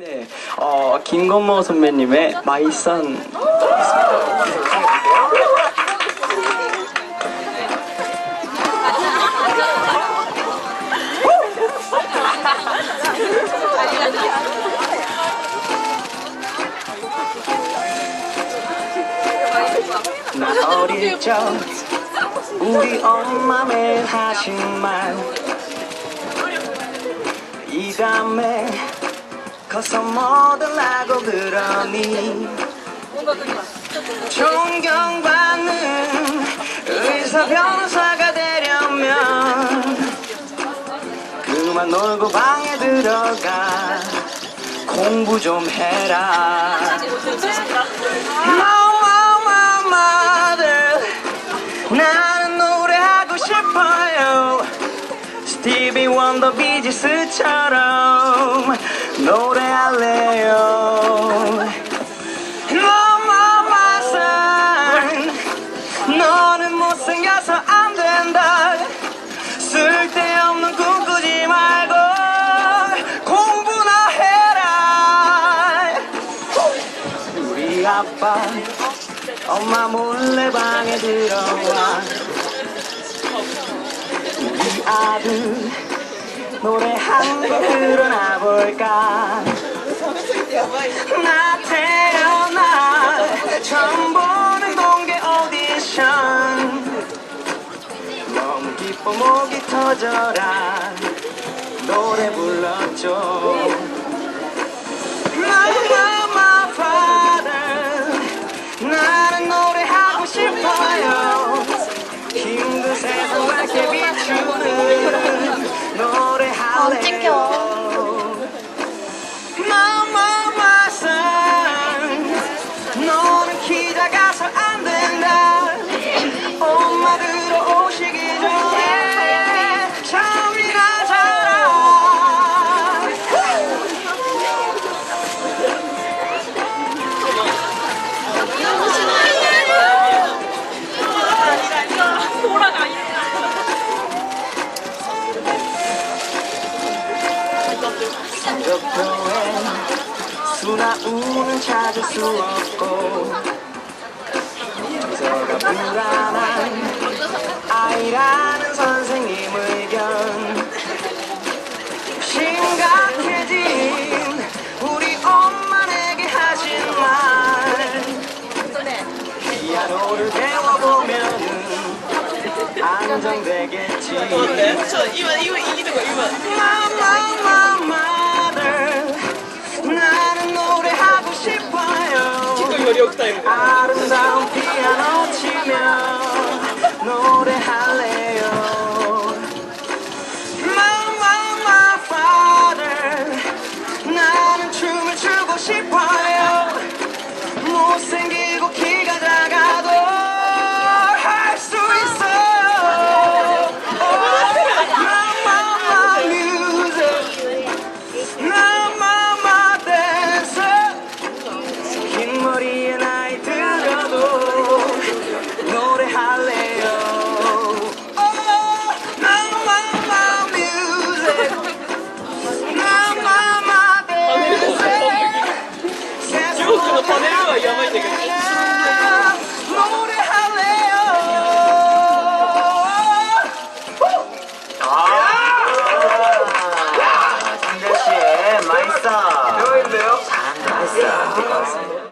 네, 어, 김건모 선배님의 마이선. 나 어릴 적 우리 엄마 매일 하신 말이 다음에 커서 뭐든 하고 그러니. 존경받는 의사 변호사가 되려면 그만 놀고 방에 들어가 공부 좀 해라. Mama, mother 나 스티비 원더 비지스처럼 노래할래요. Mama, son 너는 못생겨서 안 된다. 쓸데없는 꿈 꾸지 말고 공부나 해라. 우리 아빠 엄마 몰래 방에 들어와. 우리 아들 노래 한 곡 들어나 볼까? 나 태어나 처음 보는 동계 오디션. 너무 기뻐 목이 터져라. 노래 불렀죠 부족해 수나우는 찾을 수 없고 저가 불안한 아이라는 선생님 의견 심각해진 우리 엄마에게 하신 말 피아노를 배워보면 안정되겠지 이거 이거 이거 이거 머리 없다 이런 거. 아름다운 피아노 치면 Glory